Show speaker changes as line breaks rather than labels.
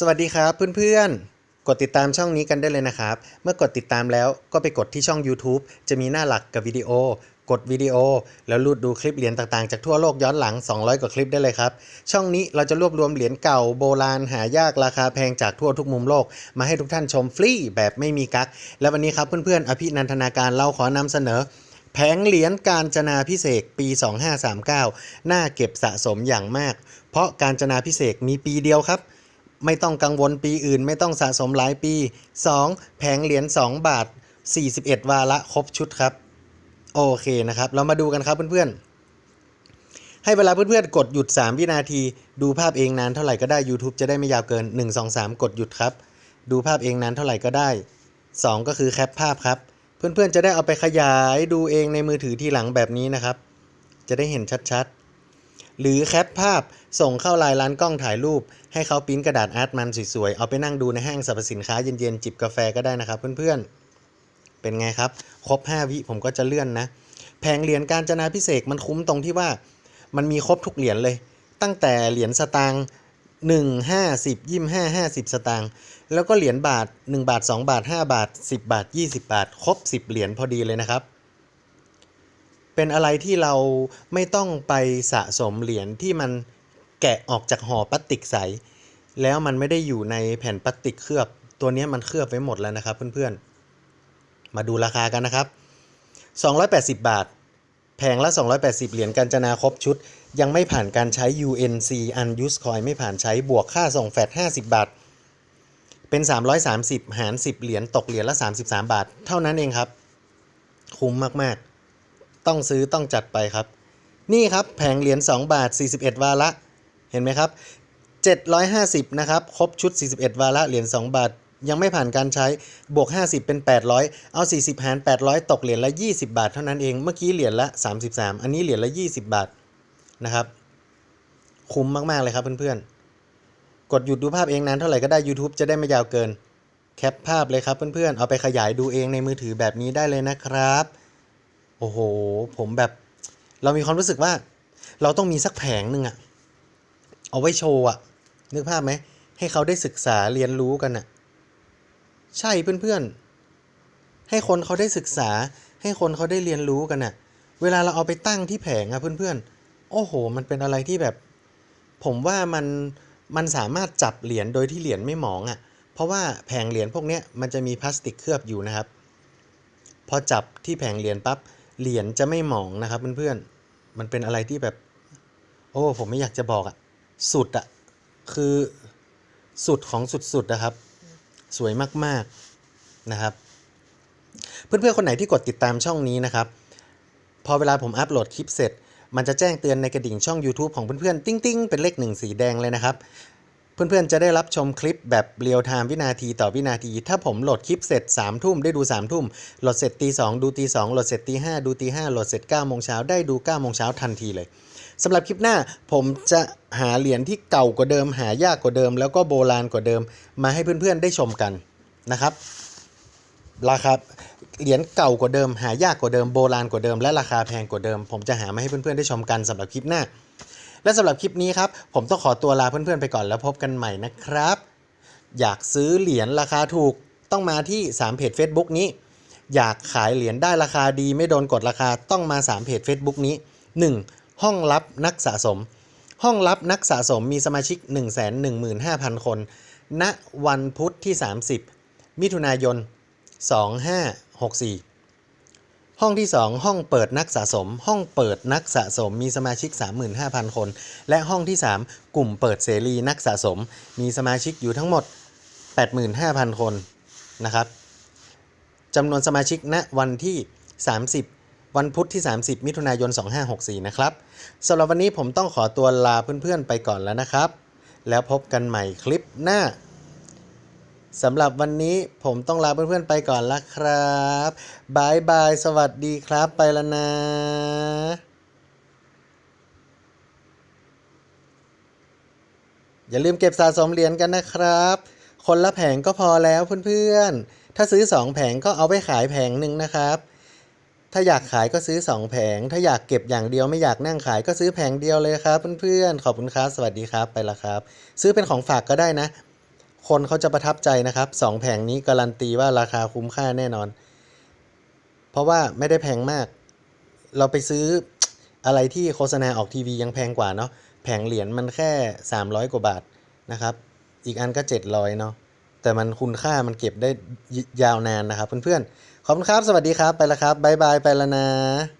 สวัสดีครับเพื่อนๆ กดติดตามช่องนี้กันได้เลยนะครับ เมื่อกดติดตามแล้วก็ไปกดที่ช่อง YouTube จะมีหน้าหลักกับวิดีโอ กดวิดีโอ แล้วรูดดูคลิปเหรียญต่างๆ จากทั่วโลกย้อนหลัง 200 กว่าคลิปได้เลยครับ ช่องนี้เราจะรวบรวมเหรียญเก่าโบราณหายากราคาแพงจากทั่วทุกมุมโลก มาให้ทุกท่านชมฟรีแบบไม่มีกักและวันนี้ครับเพื่อนๆ อภินันทนาการเราขอนำเสนอแผงเหรียญการจนาพิเศษปี 2539 น่าเก็บสะสมอย่างมาก เพราะการจนาพิเศษมีปีเดียวครับ ไม่ต้องกังวลปีอื่น ไม่ต้องสะสมหลายปี 2. แผงเหรียญ2บาท 41 วาระครบชุดครับ โอเคนะครับ เรามาดูกันครับเพื่อนๆ ให้เวลาเพื่อนๆ กดหยุด 3 วินาที ดูภาพเองนานเท่าไหร่ก็ได้ YouTube จะได้ไม่ยาวเกิน 1 2 3 กดหยุดครับ ดูภาพเองนานเท่าไหร่ก็ได้ 2 ก็คือแคปภาพครับ เพื่อนๆ จะได้เอาไปขยายดูเองในมือถือทีหลังแบบนี้นะครับ จะได้เห็นชัดๆ หรือแคปภาพส่งเข้าไลน์ร้านกล้องถ่ายรูป ให้เขาปิ้นกระดาษอาร์ตมันสวยๆ เอาไปนั่งดูในห้างสรรพสินค้าเย็นๆ จิบกาแฟก็ได้นะครับเพื่อนๆ เป็นไงครับ ครบ 5 วิผมก็จะเลื่อนนะแผงเหรียญการจนาพิเศษมันคุ้มตรงที่ว่ามันมีครบทุกเหรียญเลย ตั้งแต่เหรียญสตางค์1 5 10 25 50สตางค์แล้วก็เหรียญบาท 1 บาท 2 บาท 5 บาท 10 บาท 20 บาท ครบ 10 เหรียญพอดีเลยนะครับ เป็นอะไรที่เราไม่ต้องไปสะสมเหรียญที่มันแกะออกจากห่อพลาสติกใส แล้วมันไม่ได้อยู่ในแผ่นพลาสติกเคลือบ ตัวนี้มันเคลือบไว้หมดแล้วนะครับเพื่อนๆ มาดูราคากันนะครับ 280 บาท แพงละ 280 เหรียญกัญจนาครบชุด ยังไม่ผ่านการใช้ UNC unused coin ไม่ผ่านใช้บวกค่าส่งแฟต50 บาท เป็น 330 หาร 10 เหรียญตกเหรียญละ 33 บาท เท่านั้นเองครับ คุ้มมากๆ ต้องซื้อต้องจัดไปครับ นี่ครับแผงเหรียญ2บาท 41 วาระเห็นไหมครับ 750 นะครับ ครบชุด 41 วาระเหรียญ2บาท ยังไม่ผ่านการใช้บวก 50 เป็น 800 เอา 40 หาร 800 ตกเหรียญละ 20 บาท เท่านั้นเองเมื่อกี้เหรียญละ 33 อันนี้เหรียญละ 20 บาทนะครับ คุ้มมากๆเลยครับเพื่อนๆ กดหยุดดูภาพเองนานเท่าไหร่ก็ได้ YouTube จะได้ไม่ยาวเกินแคปภาพเลยครับเพื่อนๆ เอาไปขยายดูเองในมือถือแบบนี้ได้เลยนะครับ โอ้โห ผมแบบ เรามีความรู้สึกว่า เราต้องมีสักแผงหนึ่งอะเอาไว้โชว์อะนึกภาพไหม ให้เขาได้ศึกษาเรียนรู้กันอะใช่เพื่อนๆ ให้คนเขาได้ศึกษา ให้คนเขาได้เรียนรู้กันอะเวลาเราเอาไปตั้งที่แผงอะเพื่อนๆ โอ้โห มันเป็นอะไรที่แบบ ผมว่ามันมันสามารถจับเหรียญโดยที่เหรียญไม่หมองอะ่ะ เพราะว่าแผงเหรียญพวกเนี้ยมันจะมีพลาสติกเคลือบอยู่นะครับ พอจับที่แผงเหรียญปั๊บ เหรียญจะไม่หมองนะครับเพื่อนๆมันเป็นอะไรที่แบบ โอ้ผมไม่อยากจะบอกอะสุดอะคือสุดของสุดๆนะครับ สวยมากๆนะครับ เพื่อนๆคนไหนที่กดติดตามช่องนี้นะครับ พอเวลาผมอัปโหลดคลิปเสร็จ มันจะแจ้งเตือนในกระดิ่งช่อง YouTube ของเพื่อนๆ ติ้งๆ เป็นเลขหนึ่งสีแดงเลยนะครับ เพื่อนๆ จะได้รับชมคลิปแบบเรียลไทม์วินาทีต่อวินาที ถ้าผมโหลดคลิปเสร็จ3ามทุ่มได้ดู3ามทุ่มโหลดเสร็จตีสองดูตีสองโหลดเสร็จตีห้าดูตีห้าโหลดเสร็จ9ก้าโมงเช้าได้ดู9ก้าโมงเช้าทันทีเลยสำหรับคลิปหน้าผมจะหาเหรียญที่เก่ากว่าเดิม หายากกว่าเดิม แล้วก็โบราณกว่าเดิม มาให้เพื่อนๆ ได้ชมกันนะครับ ราคาเหรียญเก่ากว่าเดิม หายากกว่าเดิมโบราณกว่าเดิม และราคาแพงกว่าเดิม ผมจะหามาให้เพื่อนๆ ได้ชมกันสำหรับคลิปหน้า และสำหรับคลิปนี้ครับ ผมต้องขอตัวลาเพื่อนๆไปก่อนแล้วพบกันใหม่นะครับ อยากซื้อเหรียญราคาถูกต้องมาที่ 3 เพจ Facebook นี้ อยากขายเหรียญได้ราคาดีไม่โดนกดราคาต้องมา 3 เพจ Facebook นี้ 1. ห้องลับนักสะสม ห้องลับนักสะสมมีสมาชิก 115,000 คน ณวันพุธที่ 30 มิถุนายน 2564 ห้องที่ 2 ห้องเปิดนักสะสม ห้องเปิดนักสะสม มีสมาชิก 35,000 คน และห้องที่ 3 กลุ่มเปิดเสรีนักสะสม มีสมาชิกอยู่ทั้งหมด 85,000 คนนะครับจำนวนสมาชิกณวันที่ 30 วันพุธที่ 30 มิถุนายน 2564 นะครับสำหรับวันนี้ผมต้องขอตัวลาเพื่อนๆไปก่อนแล้วนะครับ แล้วพบกันใหม่คลิปหน้า สำหรับวันนี้ผมต้องลาเพื่อนๆไปก่อนละครับบายบาย สวัสดีครับ ไปแล้วนะอย่าลืมเก็บสะสมเหรียญกันนะครับ คนละแผงก็พอแล้วเพื่อนๆ ถ้าซื้อ 2 แผงก็เอาไปขายแผงหนึ่งนะครับ ถ้าอยากขายก็ซื้อ 2 แผง ถ้าอยากเก็บอย่างเดียวไม่อยากนั่งขายก็ซื้อแผงเดียวเลยครับเพื่อนๆ ขอบคุณครับ สวัสดีครับ ไปละครับ ซื้อเป็นของฝากก็ได้นะ คนเขาจะประทับใจนะครับสองแผงนี้การันตีว่าราคาคุ้มค่าแน่นอน เพราะว่าไม่ได้แพงมาก เราไปซื้ออะไรที่โฆษณาออกทีวียังแพงกว่าเนาะแผงเหรียญมันแค่ 300 กว่าบาทนะครับ อีกอันก็ 700เนาะแต่มันคุณค่ามันเก็บได้ยยาวนานนะครับเพื่อนๆขอบคุณครับ สวัสดีครับ ไปแล้วครับ บ๊ายบาย ไปแล้วนะ